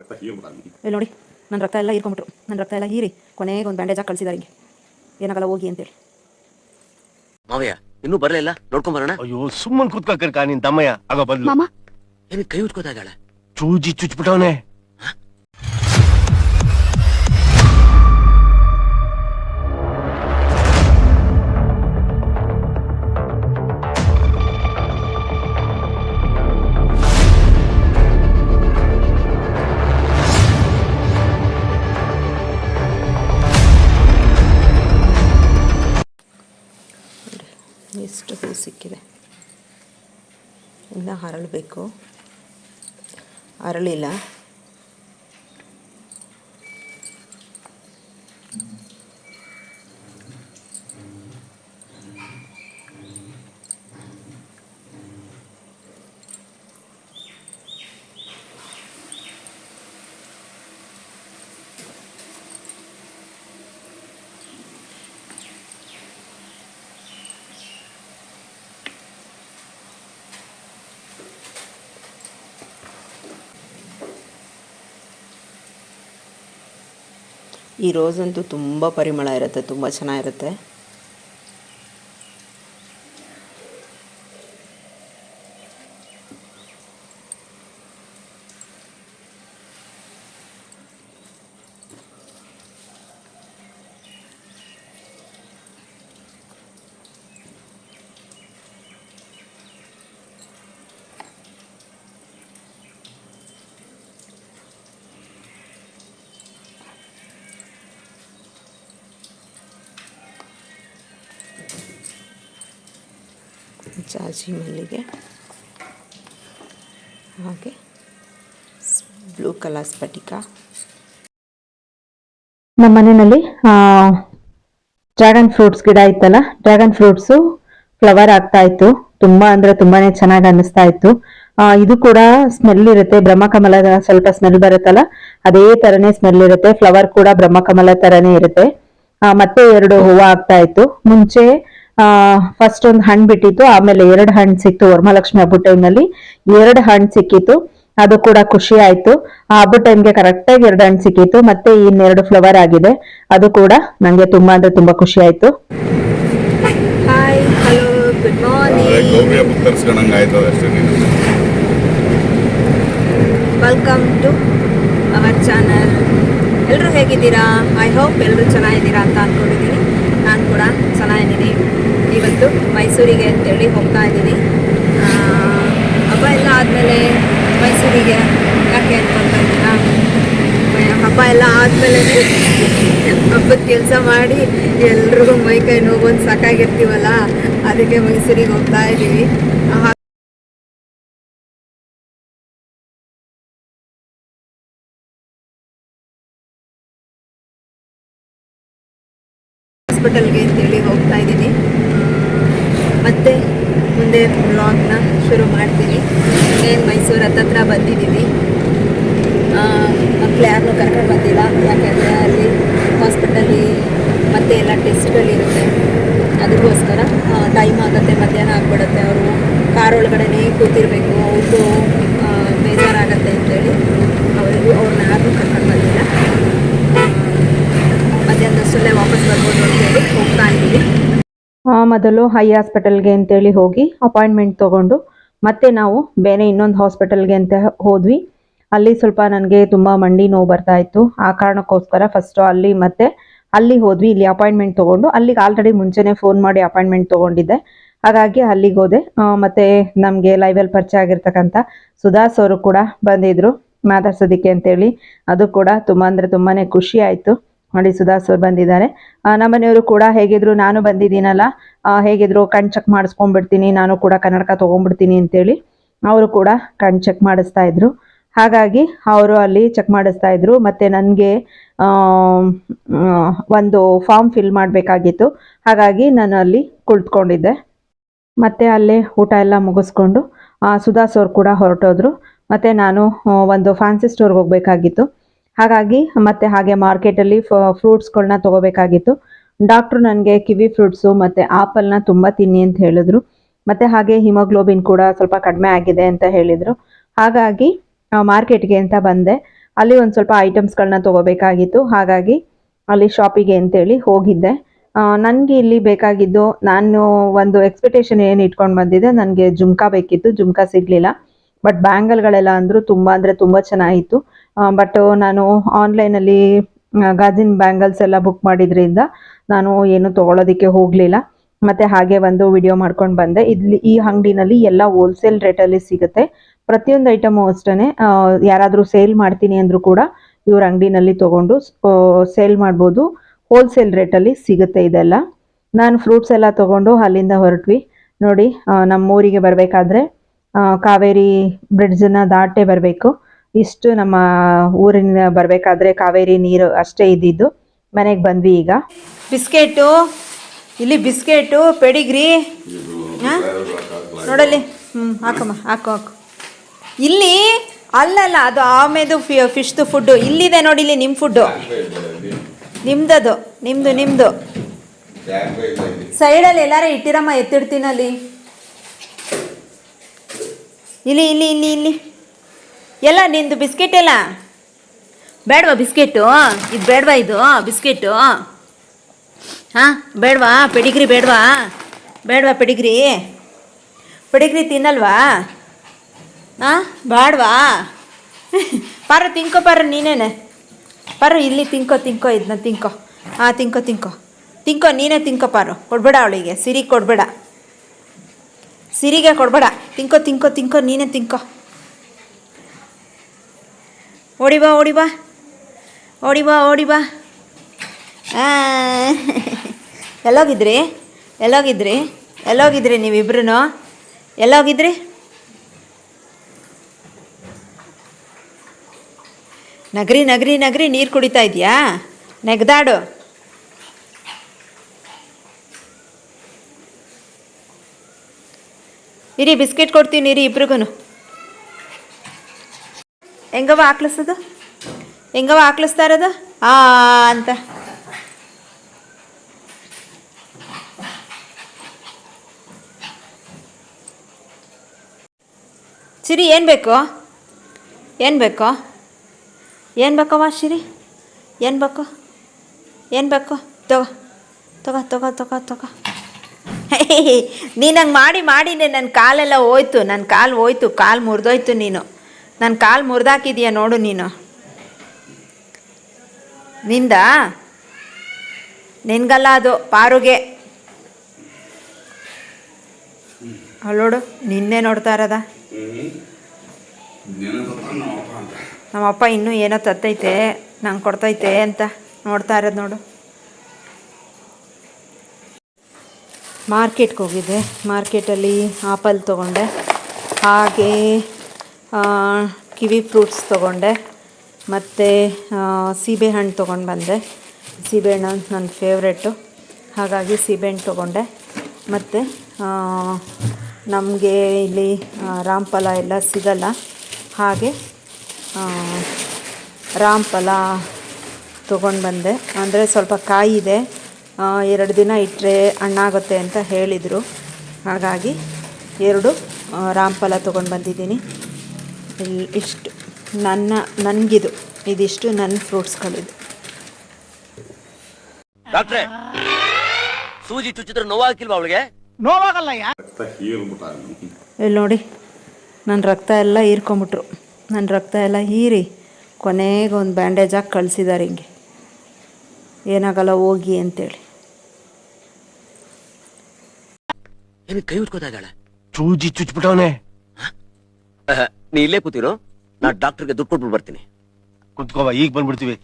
ರಕ್ತ ಹೀರ್ಬಿಟ್ಟಾನೆ ಇಲ್ಲಿ ನೋಡಿ ನನ್ನ ರಕ್ತ ಎಲ್ಲ ಹೀರ್ಕೊಂಬಿಟ್ರು ನನ್ನ ರಕ್ತ ಎಲ್ಲ ಹೀರಿ ಕೊನೆಗೆ ಒಂದು ಬ್ಯಾಂಡೇಜ್ ಹಾಕಿ ಕಳಿಸಿದಾರೆ ಹಿಂಗೆ. ಏನಾಗಲ್ಲ ಹೋಗಿ ಅಂತೇಳಿ. ಮಾವಯ್ಯ ಇನ್ನೂ ಬರಲಿಲ್ಲ ನೋಡ್ಕೊಂಡ್ ಬರೋಣ? ಅಯ್ಯೋ ಸುಮ್ಮನೆ ಕುತ್ಕೋಕರ್ಕ ನಿನ್ ತಮ್ಮಯ್ಯ. ಆಗ ಬದ್ಲು ಮಾಮ. ಏನ್ ಕೈ ಉಟ್ಕೋತಾ ಇದ್ದಾಳೆ? ಚೂಜಿ ಚುಚ್ಬಿಟ್ಟವನೆ. ಹರಳಬೇಕು ಅರಳಿಲ್ಲ. ಈ ರೋಸ್ ಅಂತೂ ತುಂಬ ಪರಿಮಳ ಇರುತ್ತೆ ತುಂಬ ಚೆನ್ನಾಗಿರುತ್ತೆ. ಜಾಜಿ ಮಲ್ಲಿಗೆ ಹಾಗೆ ಬ್ಲೂ ಕಲರ್ ಸ್ಫಟಿಕ. ನಮ್ಮ ಮನೆಯಲ್ಲಿ ಡ್ರ್ಯಾಗನ್ ಫ್ರೂಟ್ಸ್ ಗಿಡ ಇತ್ತಲ್ಲ, ಡ್ರ್ಯಾಗನ್ ಫ್ರೂಟ್ಸು ಫ್ಲವರ್ ಆಗ್ತಾ ಇತ್ತು. ತುಂಬಾ ಅಂದ್ರೆ ತುಂಬಾನೇ ಚೆನ್ನಾಗಿ ಅನ್ನಿಸ್ತಾ ಇತ್ತು. ಇದು ಕೂಡ ಸ್ಮೆಲ್ ಇರುತ್ತೆ ಬ್ರಹ್ಮಕಮಲದ ಸ್ವಲ್ಪ ಸ್ಮೆಲ್ ಬರುತ್ತಲ್ಲ, ಅದೇ ತರನೇ ಸ್ಮೆಲ್ ಇರುತ್ತೆ. ಫ್ಲವರ್ ಕೂಡ ಬ್ರಹ್ಮಕಮಲ ತರನೇ ಇರುತ್ತೆ. ಮತ್ತೆ ಎರಡು ಹೂವು ಆಗ್ತಾ ಇತ್ತು. ಮುಂಚೆ ಫಸ್ಟ್ ಒಂದು ಹಣ್ಣು ಬಿಟ್ಟಿತ್ತು ಆಮೇಲೆ ಎರಡು ಹಣ್ಣು ಸಿಕ್ತು ವರಮಹಾಲಕ್ಷ್ಮಿ ಟೈಮ್ ಟೈಮ್ನಲ್ಲಿ ಎರಡು ಹಣ್ಣು ಸಿಕ್ಕಿತ್ತು ಅದು ಕೂಡ ಖುಷಿ ಆಯ್ತು. ಆ ಹಬ್ಬ ಟೈಮ್ಗೆ ಕರೆಕ್ಟ್ ಆಗಿ ಎರಡು ಹಣ್ಣು ಸಿಕ್ಕಿತ್ತು ಮತ್ತೆ ಇನ್ನೆರಡು ಫ್ಲವರ್ ಆಗಿದೆ. ಅದು ಕೂಡ ನಂಗೆ ತುಂಬಾ ಅಂದ್ರೆ ತುಂಬಾ ಖುಷಿ ಆಯ್ತು. ವೆಲ್ಕಮ್ ಟು ಅವರ್ ಚಾನಲ್ ಎಲ್ಲರೂ ಹೇಗಿದ್ದೀರಾ? ಐ ಹೋಪ್ ಎಲ್ಲರೂ ಚೆನ್ನಾಗಿದ್ದೀರಾ ಅಂತ ಅಂದ್ಕೊಂಡಿದ್ದೀನಿ ನಾನು ಕೂಡ ಚೆನ್ನಾಗಿದ್ದೀನಿ ಇವತ್ತು ಮೈಸೂರಿಗೆ ಅಂತೇಳಿ ಹೋಗ್ತಾ ಇದ್ದೀನಿ. ಹಬ್ಬ ಎಲ್ಲ ಆದಮೇಲೆ ಮೈಸೂರಿಗೆ ಯಾಕೆ ಅಂತ ಹಬ್ಬ ಎಲ್ಲ ಆದಮೇಲೆ ಹಬ್ಬದ ಕೆಲಸ ಮಾಡಿ ಎಲ್ರಿಗೂ ಮೈ ಕೈ ನೋಗೊಂದು ಸಾಕಾಗಿರ್ತೀವಲ್ಲ, ಅದಕ್ಕೆ ಮೈಸೂರಿಗೆ ಹೋಗ್ತಾ ಇದ್ದೀವಿ. ಹಾಸ್ಪಿಟಲ್ಗೆ ಅಂತೇಳಿ ಹೋಗ್ತಾ ಇದ್ದೀನಿ. ಮತ್ತೆ ಮುಂದೆ ಬ್ಲಾಗ್ನ ಶುರು ಮಾಡ್ತೀನಿ. ಏನು ಮೈಸೂರು ಹತ್ತತ್ರ ಬಂದಿದ್ದೀವಿ ಮಕ್ಕಳು ಯಾರನ್ನೂ ಕರ್ಕೊಂಡು ಬಂದಿಲ್ಲ. ಯಾಕೆಂದರೆ ಅಲ್ಲಿ ಹಾಸ್ಪಿಟಲಿ ಮತ್ತೆ ಎಲ್ಲ ಟೆಸ್ಟ್ಗಳಿರುತ್ತೆ ಅದಕ್ಕೋಸ್ಕರ ಟೈಮ್ ಆಗುತ್ತೆ, ಮಧ್ಯಾಹ್ನ ಆಗಿಬಿಡುತ್ತೆ ಅವರು. ಕಾರ್ ಒಳಗಡೆನೇ ಕೂತಿರಬೇಕು. ಅವ್ರದ್ದು ಬೇಜಾರಾಗತ್ತೆ ಅಂತೇಳಿ ಅವರಿಗೂ, ಅವ್ರನ್ನ ಯಾರನ್ನೂ ಕರ್ಕೊಂಡು ಬಂದಿಲ್ಲ. ಮಧ್ಯಾಹ್ನದಷ್ಟಲ್ಲೇ ವಾಪಸ್ ಬರ್ಬೋದು ಅಂತೇಳಿ ಹೋಗ್ತಾ ಇದ್ದೀವಿ ಆ, ಮೊದಲು ಹೈ ಹಾಸ್ಪಿಟಲ್ಗೆ ಅಂತೇಳಿ ಹೋಗಿ ಅಪಾಯಿಂಟ್ಮೆಂಟ್ ತೊಗೊಂಡು ಮತ್ತೆ ನಾವು ಬೇರೆ ಇನ್ನೊಂದು ಹಾಸ್ಪಿಟಲ್ಗೆ ಅಂತ ಹೋದ್ವಿ. ಅಲ್ಲಿ ಸ್ವಲ್ಪ ನನಗೆ ತುಂಬ ಮಂಡಿ ನೋವು ಬರ್ತಾ ಇತ್ತು. ಆ ಕಾರಣಕ್ಕೋಸ್ಕರ ಫಸ್ಟು ಅಲ್ಲಿ ಮತ್ತೆ ಅಲ್ಲಿ ಹೋದ್ವಿ. ಇಲ್ಲಿ ಅಪಾಯಿಂಟ್ಮೆಂಟ್ ತೊಗೊಂಡು ಅಲ್ಲಿಗೆ ಆಲ್ರೆಡಿ ಮುಂಚೆನೇ ಫೋನ್ ಮಾಡಿ ಅಪಾಯಿಂಟ್ಮೆಂಟ್ ತಗೊಂಡಿದ್ದೆ. ಹಾಗಾಗಿ ಅಲ್ಲಿಗೆ ಹೋದೆ. ಮತ್ತು ನಮಗೆ ಲೈವಲ್ಲಿ ಪರಿಚಯ ಆಗಿರ್ತಕ್ಕಂಥ ಸುಧಾಸ್ ಅವರು ಕೂಡ ಬಂದಿದ್ರು ಮಾತಾಡ್ಸೋದಕ್ಕೆ ಅಂತೇಳಿ. ಅದು ಕೂಡ ತುಂಬ ಅಂದರೆ ತುಂಬಾ ಖುಷಿ ಆಯಿತು. ನೋಡಿ ಸುಧಾಸ್ ಅವ್ರು ಬಂದಿದ್ದಾರೆ. ನಮ್ಮನೆಯವರು ಕೂಡ ಹೇಗಿದ್ರು, ನಾನು ಬಂದಿದ್ದೀನಲ್ಲ. ಹೇಗಿದ್ರು ಕಣ್ ಚೆಕ್ ಮಾಡಿಸ್ಕೊಂಡ್ಬಿಡ್ತೀನಿ, ನಾನು ಕೂಡ ಕನ್ನಡಕ ತೊಗೊಂಡ್ಬಿಡ್ತೀನಿ ಅಂತೇಳಿ ಅವರು ಕೂಡ ಕಣ್ ಚೆಕ್ ಮಾಡಿಸ್ತಾ ಇದ್ರು. ಹಾಗಾಗಿ ಅವರು ಅಲ್ಲಿ ಚೆಕ್ ಮಾಡಿಸ್ತಾ ಇದ್ರು. ಮತ್ತೆ ನನಗೆ ಒಂದು ಫಾರ್ಮ್ ಫಿಲ್ ಮಾಡಬೇಕಾಗಿತ್ತು. ಹಾಗಾಗಿ ನಾನು ಅಲ್ಲಿ ಕುಳಿತ್ಕೊಂಡಿದ್ದೆ. ಮತ್ತೆ ಅಲ್ಲೇ ಊಟ ಎಲ್ಲ ಮುಗಿಸ್ಕೊಂಡು ಸುಧಾಸ್ ಅವ್ರು ಕೂಡ ಹೊರಟೋದ್ರು. ಮತ್ತೆ ನಾನು ಒಂದು ಫ್ಯಾನ್ಸಿ ಸ್ಟೋರ್ಗೆ ಹೋಗಬೇಕಾಗಿತ್ತು. ಹಾಗಾಗಿ ಮತ್ತೆ ಹಾಗೆ ಮಾರ್ಕೆಟಲ್ಲಿ ಫ್ರೂಟ್ಸ್ಗಳನ್ನ ತಗೋಬೇಕಾಗಿತ್ತು. ಡಾಕ್ಟ್ರು ನನಗೆ ಕಿವಿ ಫ್ರೂಟ್ಸು ಮತ್ತು ಆಪಲ್ನ ತುಂಬ ತಿನ್ನಿ ಅಂತ ಹೇಳಿದ್ರು. ಮತ್ತು ಹಾಗೆ ಹಿಮೋಗ್ಲೋಬಿನ್ ಕೂಡ ಸ್ವಲ್ಪ ಕಡಿಮೆ ಆಗಿದೆ ಅಂತ ಹೇಳಿದರು. ಹಾಗಾಗಿ ಮಾರ್ಕೆಟ್ಗೆ ಅಂತ ಬಂದೆ. ಅಲ್ಲಿ ಒಂದು ಸ್ವಲ್ಪ ಐಟಮ್ಸ್ಗಳನ್ನ ತೊಗೋಬೇಕಾಗಿತ್ತು. ಹಾಗಾಗಿ ಅಲ್ಲಿ ಶಾಪಿಗೆ ಅಂತೇಳಿ ಹೋಗಿದ್ದೆ. ನನಗೆ ಇಲ್ಲಿ ಬೇಕಾಗಿದ್ದು, ನಾನು ಒಂದು ಎಕ್ಸ್ಪೆಕ್ಟೇಷನ್ ಏನು ಇಟ್ಕೊಂಡು ಬಂದಿದ್ದೆ, ನನಗೆ ಜುಮ್ಕಾ ಬೇಕಿತ್ತು. ಜುಮ್ಕಾ ಸಿಗಲಿಲ್ಲ. ಬಟ್ ಬ್ಯಾಂಗಲ್ಗಳೆಲ್ಲ ಅಂದರೂ ತುಂಬ ಅಂದರೆ ತುಂಬ ಚೆನ್ನಾಗಿತ್ತು. ಬಟ್ ನಾನು ಆನ್ಲೈನಲ್ಲಿ ಗಾಜಿನ್ ಬ್ಯಾಂಗಲ್ಸ್ ಎಲ್ಲ ಬುಕ್ ಮಾಡಿದ್ರಿಂದ ನಾನು ಏನು ತೊಗೊಳೋದಕ್ಕೆ ಹೋಗಲಿಲ್ಲ. ಮತ್ತು ಹಾಗೆ ಒಂದು ವಿಡಿಯೋ ಮಾಡ್ಕೊಂಡು ಬಂದೆ. ಇಲ್ಲಿ ಈ ಅಂಗಡಿನಲ್ಲಿ ಎಲ್ಲ ಹೋಲ್ಸೇಲ್ ರೇಟಲ್ಲಿ ಸಿಗುತ್ತೆ. ಪ್ರತಿಯೊಂದು ಐಟಮು ಅಷ್ಟೇ ಯಾರಾದರೂ ಸೇಲ್ ಮಾಡ್ತೀನಿ ಅಂದರೂ ಕೂಡ ಇವ್ರ ಅಂಗಡಿನಲ್ಲಿ ತೊಗೊಂಡು ಸೇಲ್ ಮಾಡ್ಬೋದು. ಹೋಲ್ಸೇಲ್ ರೇಟಲ್ಲಿ ಸಿಗುತ್ತೆ ಇದೆಲ್ಲ. ನಾನು ಫ್ರೂಟ್ಸ್ ಎಲ್ಲ ತೊಗೊಂಡು ಅಲ್ಲಿಂದ ಹೊರಟ್ವಿ. ನೋಡಿ ನಮ್ಮೂರಿಗೆ ಬರಬೇಕಾದ್ರೆ ಕಾವೇರಿ ಬ್ರಿಡ್ಜನ್ನು ದಾಟೇ ಬರಬೇಕು. ಇಷ್ಟು ನಮ್ಮ ಊರಿನ ಬರಬೇಕಾದ್ರೆ ಕಾವೇರಿ ನೀರು ಅಷ್ಟೇ ಇದ್ದಿದ್ದು. ಮನೆಗೆ ಬಂದ್ವಿ ಈಗ. ಬಿಸ್ಕೆಟು, ಇಲ್ಲಿ ಬಿಸ್ಕೆಟು, ಪೆಡಿಗ್ರಿ ನೋಡಲ್ಲಿ. ಹ್ಞೂ ಹಾಕಮ್ಮ, ಹಾಕು ಹಾಕು. ಇಲ್ಲಿ ಅಲ್ಲಲ್ಲ, ಅದು ಆಮೇದು ಫಿಶ್ದು ಫುಡ್ಡು ಇಲ್ಲಿದೆ ನೋಡಿ, ಇಲ್ಲಿ ನಿಮ್ಮ ಫುಡ್ಡು ನಿಮ್ದದು ನಿಮ್ಮದು ನಿಮ್ಮದು ಸೈಡಲ್ಲಿ ಎಲ್ಲಾರ ಇಟ್ಟಿರಮ್ಮ, ಎತ್ತಿಡ್ತೀನಲ್ಲಿ. ಇಲ್ಲಿ ಇಲ್ಲಿ ಇಲ್ಲಿ ಇಲ್ಲಿ. ಎಲ್ಲ ನಿಂದು ಬಿಸ್ಕೆಟ್ ಎಲ್ಲ? ಬೇಡವಾ ಬಿಸ್ಕೆಟು? ಇದು ಬೇಡವಾ ಇದು? ಬಿಸ್ಕೆಟು? ಹಾಂ, ಬೇಡವಾ? ಪೆಡಿಗ್ರಿ ಬೇಡವಾ? ಬೇಡವಾ ಪೆಡಿಗ್ರಿ? ಪೆಡಿಗ್ರಿ ತಿನ್ನಲ್ವಾ? ಹಾಂ, ಬೇಡವಾ? ಪಾರು ತಿನ್ಕೋ ಪಾರು ನೀನೇನೆ. ಪಾರು ಇಲ್ಲಿ ತಿನ್ಕೋ ತಿನ್ಕೋ ಇದನ್ನ ತಿನ್ಕೋ. ಹಾಂ, ತಿನ್ಕೋ ತಿನ್ಕೋ. ತಿನ್ಕೋ, ನೀನೇ ತಿನ್ಕೋ ಪಾರು ಕೊಡಬೇಡ ಅವಳಿಗೆ. ಸಿರಿ ಕೊಡಬೇಡ. ಸಿರಿಗೆ ಕೊಡಬೇಡ. ತಿನ್ಕೋ ತಿನ್ಕೋ ತಿನ್ಕೋ, ನೀನೇ ತಿನ್ಕೋ. ಓಡಿ ಬಾ ಓಡಿ ಬಾ ಓಡಿ ಬಾ ಓಡಿ ಬಾ ಎಲ್ಲೋಗಿದ್ರಿ? ಎಲ್ಲೋಗಿದ್ರಿ? ಎಲ್ಲೋಗಿದ್ರಿ ನೀವಿಬ್ರು ಎಲ್ಲೋಗಿದ್ರಿ? ನಗರಿ ನಗರಿ ನಗರಿ, ನೀರು ಕುಡಿತಾ ಇದೆಯಾ? ನೆಗ್ದಾಡು. ಇರಿ, ಬಿಸ್ಕೆಟ್ ಕೊಡ್ತೀನಿ, ಇರಿ ಇಬ್ರಿಗೂ ಹೆಂಗವ ಹಾಕ್ಲಿಸೋದು ಹೆಂಗವ ಹಾಕ್ಲಿಸ್ತಾ ಇರೋದು ಆ, ಅಂತ. ಸಿರಿ, ಏನು ಬೇಕು? ಏನು ಬೇಕು? ಏನು ಬೇಕವ್ವ ಸಿರಿ? ಏನು ಬೇಕು? ಏನು ಬೇಕು? ತಗೋ. ತಗೋ ತಗೋ ತಗೋ ತಗೋ. ನೀನು ಹಂಗೆ ಮಾಡಿ ಮಾಡಿನೇ ನನ್ನ ಕಾಲೆಲ್ಲ ಹೋಯ್ತು ನನ್ನ ಕಾಲು ಹೋಯ್ತು, ಕಾಲು ಮುರಿದೋಯ್ತು ನೀನು. ನನ್ನ ಕಾಲು ಮುರಿದಾಕಿದೀಯ ನೋಡು ನೀನು. ನಿಂದ ನಿನ್ಗಲ್ಲ ಅದು ಪಾರುಗೆ ಅಲ್ಲೋಡು ನಿನ್ನೆ ನೋಡ್ತಾ ಇರೋದ. ನಮ್ಮಪ್ಪ ಇನ್ನೂ ಏನೋ ತತ್ತೈತೆ ನಂಗೆ ಕೊಡ್ತೈತೆ ಅಂತ ನೋಡ್ತಾ ಇರೋದು ನೋಡು. ಮಾರ್ಕೆಟ್ಗೆ ಹೋಗಿದ್ದೆ. ಮಾರ್ಕೆಟಲ್ಲಿ ಆಪಲ್ ತೊಗೊಂಡೆ. ಹಾಗೆ ಕಿವಿ ಫ್ರೂಟ್ಸ್ ತೊಗೊಂಡೆ. ಮತ್ತು ಸೀಬೆಹಣ್ಣು ತೊಗೊಂಡು ಬಂದೆ. ಸೀಬೆಹಣ್ಣು ನನ್ನ ಫೇವ್ರೆಟು ಹಾಗಾಗಿ ಸೀಬೆಹಣ್ಣು ತೊಗೊಂಡೆ. ಮತ್ತು ನಮಗೆ ಇಲ್ಲಿ ರಾಮಫಲ ಎಲ್ಲ ಸಿಗಲ್ಲ. ಹಾಗೆ ರಾಮಫಲ ತೊಗೊಂಡು ಬಂದೆ. ಅಂದರೆ ಸ್ವಲ್ಪ ಕಾಯಿ ಇದೆ. ಆ, ಎರಡು ದಿನ ಇಟ್ಟರೆ ಹಣ್ಣಾಗುತ್ತೆ ಅಂತ ಹೇಳಿದರು. ಹಾಗಾಗಿ ಎರಡು ರಾಮಫಲ ತೊಗೊಂಡು ಬಂದಿದ್ದೀನಿ. ಇಷ್ಟು ನನ್ನ ನನಗಿದು. ಇದಿಷ್ಟು ನನ್ನ ಫ್ರೂಟ್ಸ್ಗಳಿದು. ಡಾಕ್ಟ್ರೆ ಸೂಜಿ ಚುಚ್ಚಿದ್ರೆ ನೋವಾಗಿಲ್ವ ಅವಳಿಗೆ? ಇಲ್ಲಿ ನೋಡಿ ನನ್ನ ರಕ್ತ ಎಲ್ಲ ಹೀರ್ಕೊಂಬಿಟ್ರು. ನನ್ನ ರಕ್ತ ಎಲ್ಲ ಹೀರಿ ಕೊನೆಗೆ ಒಂದು ಬ್ಯಾಂಡೇಜ್ ಹಾಕಿ ಕಳಿಸಿದ್ದಾರೆ ಹಿಂಗೆ. ಏನಾಗಲ್ಲ ಹೋಗಿ ಅಂತೇಳಿ. ಏನು ಕೈ ಉಟ್ಕೋತಾ ಇದ್ದಾಳೆ. ಚೂಜಿ ಚುಚ್ಬಿಟ್ಟವನೆ. ನೀ ಇಲ್ಲೇ ಕೂತಿರೋ. ನಾ ಡಾಕ್ಟರ್ಗೆ ದುಡ್ಡು ಕೊಟ್ಬಿಟ್ಟು ಬರ್ತೀನಿ. ಕುತ್ಕೋವಾ ಈಗ ಬಂದ್ಬಿಡ್ತೀವಿ.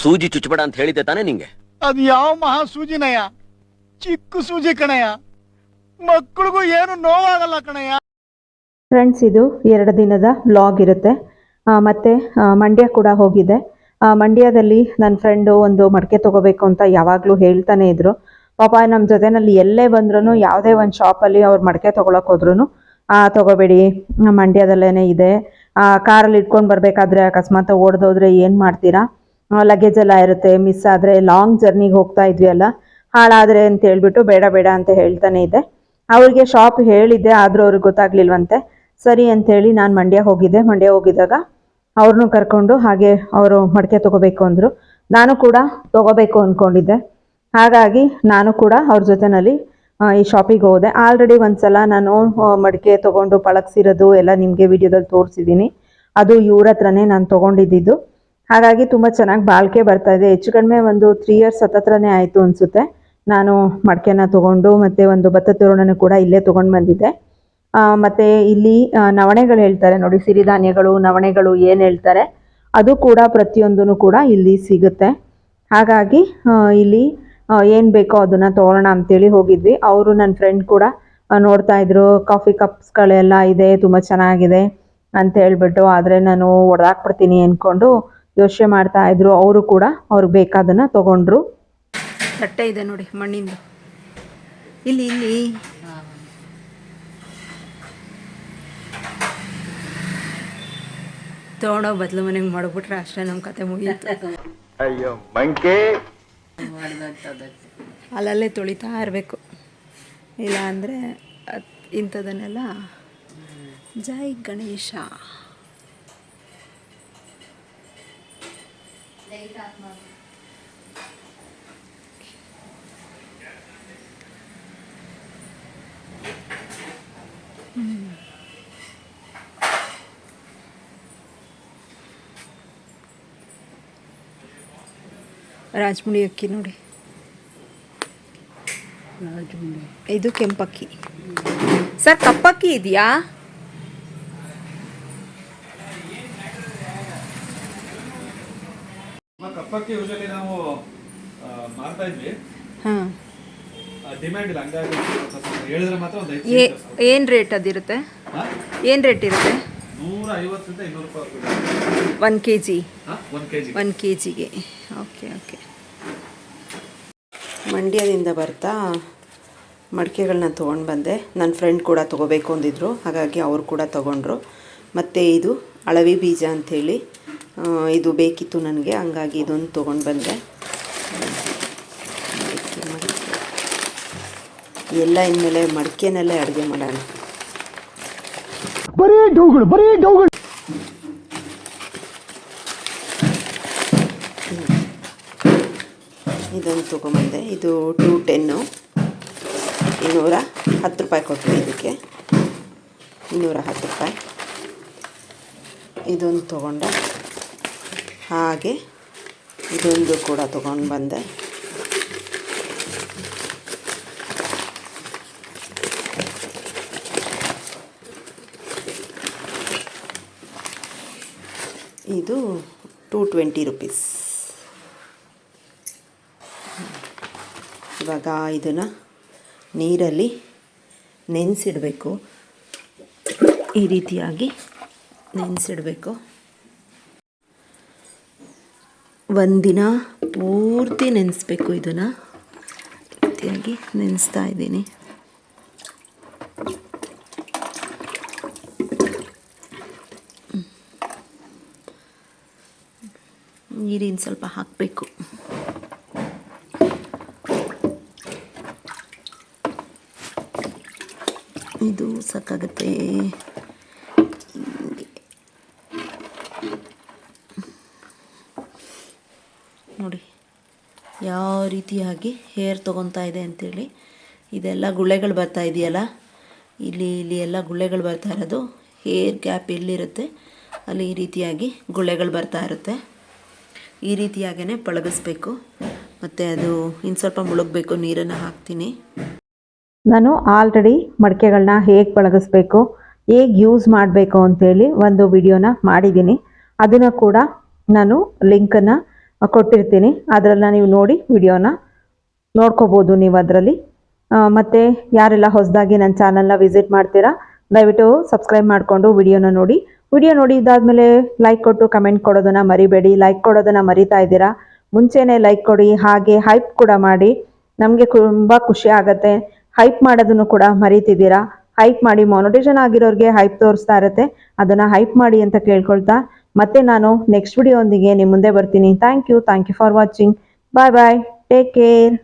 ಸೂಜಿ ಚುಚ್ಚಬೇಡ ಅಂತ ಹೇಳಿದ್ದೆ ತಾನೇ ನಿಂಗೆ? ಅದು ಯಾವ ಮಹಾ ಸೂಜಿನಯ್ಯ ಚಿಕ್ಕ ಸೂಜಿ ಕಣಯ್ಯ. ಮಕ್ಕಳಿಗೂ ಏನು ನೋವಾಗಲ್ಲ ಕಣಯ್ಯ. ಫ್ರೆಂಡ್ಸ್ ಇದು ಎರಡು ದಿನದ ವ್ಲಾಗ್ ಇರುತ್ತೆ. ಆ, ಮತ್ತೆ ಆ, ಮಂಡ್ಯ ಕೂಡ ಹೋಗಿದ್ದೆ ಆ, ಮಂಡ್ಯದಲ್ಲಿ ನನ್ನ ಫ್ರೆಂಡು ಒಂದು ಮಡಿಕೆ ತೊಗೋಬೇಕು ಅಂತ ಯಾವಾಗಲೂ ಹೇಳ್ತಾನೆ ಇದ್ರು. ಪಾಪ ನಮ್ಮ ಜೊತೆನಲ್ಲಿ ಎಲ್ಲೇ ಬಂದ್ರೂ ಯಾವುದೇ ಒಂದು ಶಾಪಲ್ಲಿ ಅವ್ರು ಮಡಿಕೆ ತೊಗೊಳಕ್ಕೆ ಹೋದ್ರೂ ತೊಗೋಬೇಡಿ ಮಂಡ್ಯದಲ್ಲೇ ಇದೆ. ಕಾರಲ್ಲಿ ಇಟ್ಕೊಂಡು ಬರಬೇಕಾದ್ರೆ ಅಕಸ್ಮಾತ್ ಓಡ್ದೋದ್ರೆ ಏನು ಮಾಡ್ತೀರಾ? ಲಗೇಜ್ ಎಲ್ಲ ಇರುತ್ತೆ ಮಿಸ್ ಆದರೆ ಲಾಂಗ್ ಜರ್ನಿಗೆ ಹೋಗ್ತಾ ಇದ್ವಿ ಅಲ್ಲ ಹಾಳಾದರೆ ಅಂತ ಹೇಳ್ಬಿಟ್ಟು ಬೇಡ ಬೇಡ ಅಂತ ಹೇಳ್ತಾನೆ ಇದೆ. ಅವ್ರಿಗೆ ಶಾಪ್ ಹೇಳಿದ್ದೆ, ಆದರೂ ಅವ್ರಿಗೆ ಗೊತ್ತಾಗ್ಲಿಲ್ವಂತೆ. ಸರಿ ಅಂತೇಳಿ ನಾನು ಮಂಡ್ಯ ಹೋಗಿದ್ದೆ. ಮಂಡ್ಯ ಹೋಗಿದ್ದಾಗ ಅವ್ರನ್ನೂ ಕರ್ಕೊಂಡು ಹಾಗೆ ಅವರು ಮಡಿಕೆ ತಗೋಬೇಕು ಅಂದರು. ನಾನು ಕೂಡ ತಗೋಬೇಕು ಅಂದ್ಕೊಂಡಿದ್ದೆ ಹಾಗಾಗಿ ನಾನು ಕೂಡ ಅವ್ರ ಜೊತೆನಲ್ಲಿ ಈ ಶಾಪಿಗೆ ಹೋದೆ. ಆಲ್ರೆಡಿ ಒಂದ್ಸಲ ನಾನು ಮಡಿಕೆ ತೊಗೊಂಡು ಪಳಗ್ಸಿರೋದು ಎಲ್ಲ ನಿಮಗೆ ವಿಡಿಯೋದಲ್ಲಿ ತೋರಿಸಿದ್ದೀನಿ. ಅದು ಇವ್ರ ಹತ್ರನೇ ನಾನು ತೊಗೊಂಡಿದ್ದು ಹಾಗಾಗಿ ತುಂಬ ಚೆನ್ನಾಗಿ ಬಾಳಿಕೆ ಬರ್ತಾ ಇದೆ. ಹೆಚ್ಚು ಕಡಿಮೆ ಒಂದು ತ್ರೀ ಇಯರ್ಸ್ ಹತ್ತತ್ರನೇ ಆಯಿತು ಅನಿಸುತ್ತೆ. ನಾನು ಮಡಿಕೆನ ತೊಗೊಂಡು ಮತ್ತು ಒಂದು ಭತ್ತ ತೋರಣನೂ ಕೂಡ ಇಲ್ಲೇ ತೊಗೊಂಡು ಬಂದಿದ್ದೆ. ಮತ್ತೆ ಇಲ್ಲಿ ನವಣೆಗಳು ಹೇಳ್ತಾರೆ. ನೋಡಿ, ಸಿರಿಧಾನ್ಯಗಳು, ನವಣೆಗಳು ಏನು ಹೇಳ್ತಾರೆ? ಅದು ಕೂಡ ಪ್ರತಿಯೊಂದೂ ಕೂಡ ಇಲ್ಲಿ ಸಿಗುತ್ತೆ. ಹಾಗಾಗಿ ಇಲ್ಲಿ ಏನು ಬೇಕೋ ಅದನ್ನು ತೊಗೊಳ್ಳೋಣ ಅಂತೇಳಿ ಹೋಗಿದ್ವಿ. ಅವರು ನನ್ನ ಫ್ರೆಂಡ್ ಕೂಡ ನೋಡ್ತಾ ಇದ್ರು. ಕಾಫಿ ಕಪ್ಸ್ಗಳೆಲ್ಲ ಇದೆ, ತುಂಬ ಚೆನ್ನಾಗಿದೆ ಅಂತ ಹೇಳ್ಬಿಟ್ಟು, ಆದರೆ ನಾನು ಹೊಡೆದಾಕ್ಬಿಡ್ತೀನಿ ಅಂದ್ಕೊಂಡು ಯೋಚನೆ ಮಾಡ್ತಾ ಇದ್ರು. ಅವರು ಕೂಡ ಅವ್ರಿಗೆ ಬೇಕಾದನ್ನು ತೊಗೊಂಡ್ರು. ತಟ್ಟೆ ಇದೆ ನೋಡಿ ಮಣ್ಣಿಂದು. ಇಲ್ಲಿ ಇಲ್ಲಿ ತೊಗೊಂಡೋಗಿ ಬದಲು ಮನೆಗೆ ಮಾಡ್ಬಿಟ್ರೆ ಅಷ್ಟೇ ನಮ್ಮ ಕತೆ ಮುಗಿಯುತ್ತೆ ಅಯ್ಯೋ ಮಂಕೆ! ಅಲ್ಲಲ್ಲೇ ತೊಳಿತಾ ಇರಬೇಕು. ಇಲ್ಲ ಅಂದರೆ ಇಂಥದನ್ನೆಲ್ಲ ಜೈ ಗಣೇಶ. ರಾಜಮುಡಿ ಅಕ್ಕಿ ನೋಡಿ. ಇದು ಕೆಂಪಕ್ಕಿ. ಸರ್ ಕಪ್ಪಕ್ಕಿ ಇದೆಯಾ? ಕಪ್ಪಕ್ಕಿ ಯೂಶಲಿ ನಾವು ಮಾಡ್ತಾ ಇದ್ವಿ. ಹಾಂ. ಡಿಮ್ಯಾಂಡ್ ಇಲ್ಲ. ಹಂಗಾಗಿ ಹೇಳಿದ್ರೆ ಮಾತ್ರ ಒಂದು ಏನು ರೇಟ್ ಅದಿರುತ್ತೆ? ಏನು ರೇಟ್ ಇರುತ್ತೆ? ನೂರ ಐವತ್ತರಿಂದ ಇನ್ನೂರು ರೂಪಾಯಿ ಒನ್ ಕೆ ಜಿ ಒಂದು ಕೆ ಜಿ ಒನ್ ಕೆ ಜಿಗೆ ಮಂಡ್ಯದಿಂದ ಬರ್ತಾ ಮಡಿಕೆಗಳನ್ನ ತೊಗೊಂಡು ಬಂದೆ. ನನ್ನ ಫ್ರೆಂಡ್ ಕೂಡ ತೊಗೋಬೇಕು ಅಂದಿದ್ರು. ಹಾಗಾಗಿ ಅವರು ಕೂಡ ತೊಗೊಂಡ್ರು. ಮತ್ತು ಇದು ಅಳವಿ ಬೀಜ ಅಂಥೇಳಿ ಇದು ಬೇಕಿತ್ತು ನನಗೆ. ಹಂಗಾಗಿ ಇದೊಂದು ತೊಗೊಂಡು ಬಂದೆ. ಎಲ್ಲ ಇನ್ಮೇಲೆ ಮಡಿಕೆನಲ್ಲೇ ಅಡುಗೆ ಮಾಡೋಣ. ಬರೀ ಡೌಗಳು ಬರೀ ಡೌಗಳು. ಇದನ್ನು ತೊಗೊಂಬಂದೆ. ಇದು ಟೂ ಟೆನ್ನು ಇನ್ನೂರ ಹತ್ತು ರೂಪಾಯಿ ಕೊಟ್ಟರು ಇದಕ್ಕೆ. ಇನ್ನೂರ ಹತ್ತು ರೂಪಾಯಿ. ಇದೊಂದು ತೊಗೊಂಡೆ. ಹಾಗೆ ಇದೊಂದು ಕೂಡ ತೊಗೊಂಡು ಬಂದೆ. ಇದು ಟೂ ಟ್ವೆಂಟಿ ರುಪೀಸ್ ಇವಾಗ ಇದನ್ನು ನೀರಲ್ಲಿ ನೆನೆಸಿಡಬೇಕು. ಈ ರೀತಿಯಾಗಿ ನೆನೆಸಿಡಬೇಕು. ಒಂದಿನ ಪೂರ್ತಿ ನೆನೆಸ್ಬೇಕು ಇದನ್ನು. ರೀತಿಯಾಗಿ ನೆನೆಸ್ತಾ ಇದ್ದೀನಿ. ನೀರಿನ ಸ್ವಲ್ಪ ಹಾಕಬೇಕು. ಇದು ಸಾಕಾಗುತ್ತೆ. ನೋಡಿ, ಯಾವ ರೀತಿಯಾಗಿ ಹೇರ್ ತೊಗೊತಾ ಇದೆ ಅಂತೇಳಿ. ಇದೆಲ್ಲ ಗುಳ್ಳೆಗಳು ಬರ್ತಾ ಇದೆಯಲ್ಲ? ಇಲ್ಲಿ ಇಲ್ಲಿ ಎಲ್ಲ ಗುಳ್ಳೆಗಳು ಬರ್ತಾ ಇರೋದು. ಹೇರ್ ಗ್ಯಾಪ್ ಎಲ್ಲಿರುತ್ತೆ? ಅಲ್ಲಿ ಈ ರೀತಿಯಾಗಿ ಗುಳ್ಳೆಗಳು ಬರ್ತಾ ಇರುತ್ತೆ. ಈ ರೀತಿಯಾಗೇ ಪಳಗಿಸ್ಬೇಕು. ಮತ್ತು ಅದು ಇನ್ನು ಸ್ವಲ್ಪ ಮುಳುಗಬೇಕು, ನೀರನ್ನು ಹಾಕ್ತೀನಿ. ನಾನು ಆಲ್ರೆಡಿ ಮಡಿಕೆಗಳನ್ನ ಹೇಗೆ ಬಳಗಿಸ್ಬೇಕು, ಹೇಗೆ ಯೂಸ್ ಮಾಡಬೇಕು ಅಂತೇಳಿ ಒಂದು ವಿಡಿಯೋನ ಮಾಡಿದ್ದೀನಿ. ಅದನ್ನು ಕೂಡ ನಾನು ಲಿಂಕನ್ನು ಕೊಟ್ಟಿರ್ತೀನಿ. ಅದರಲ್ಲಿ ನೀವು ನೋಡಿ ವಿಡಿಯೋನ ನೋಡ್ಕೋಬೋದು ನೀವು ಅದರಲ್ಲಿ. ಮತ್ತು ಯಾರೆಲ್ಲ ಹೊಸದಾಗಿ ನನ್ನ ಚಾನಲ್ನ ವಿಸಿಟ್ ಮಾಡ್ತೀರಾ, ದಯವಿಟ್ಟು ಸಬ್ಸ್ಕ್ರೈಬ್ ಮಾಡಿಕೊಂಡು ವಿಡಿಯೋನ ನೋಡಿ. ವಿಡಿಯೋ ನೋಡಿ ಇದಾದಮೇಲೆ ಲೈಕ್ ಕೊಟ್ಟು ಕಮೆಂಟ್ ಕೊಡೋದನ್ನು ಮರಿಬೇಡಿ. ಲೈಕ್ ಕೊಡೋದನ್ನು ಮರಿತಾ ಇದ್ದೀರಾ, ಮುಂಚೆನೇ ಲೈಕ್ ಕೊಡಿ. ಹಾಗೆ ಹೈಪ್ ಕೂಡ ಮಾಡಿ. ನಮಗೆ ತುಂಬ ಖುಷಿ ಆಗುತ್ತೆ. ಹೈಪ್ ಮಾಡೋದನ್ನು ಕೂಡ ಮರೀತಿದ್ದೀರಾ? ಹೈಪ್ ಮಾಡಿ ಮಾನಿಟೇಷನ್ ಆಗಿರೋರಿಗೆ ಹೈಪ್ ತೋರಿಸ್ತಾ ಇರುತ್ತೆ. ಅದನ್ನು ಹೈಪ್ ಮಾಡಿ ಅಂತ ಕೇಳ್ಕೊಳ್ತಾ ಮತ್ತೆ ನಾನು ನೆಕ್ಸ್ಟ್ ವಿಡಿಯೋ ಒಂದಿಗೆ ನಿಮ್ಮ ಮುಂದೆ ಬರ್ತೀನಿ. Thank you thank you for watching bye bye take care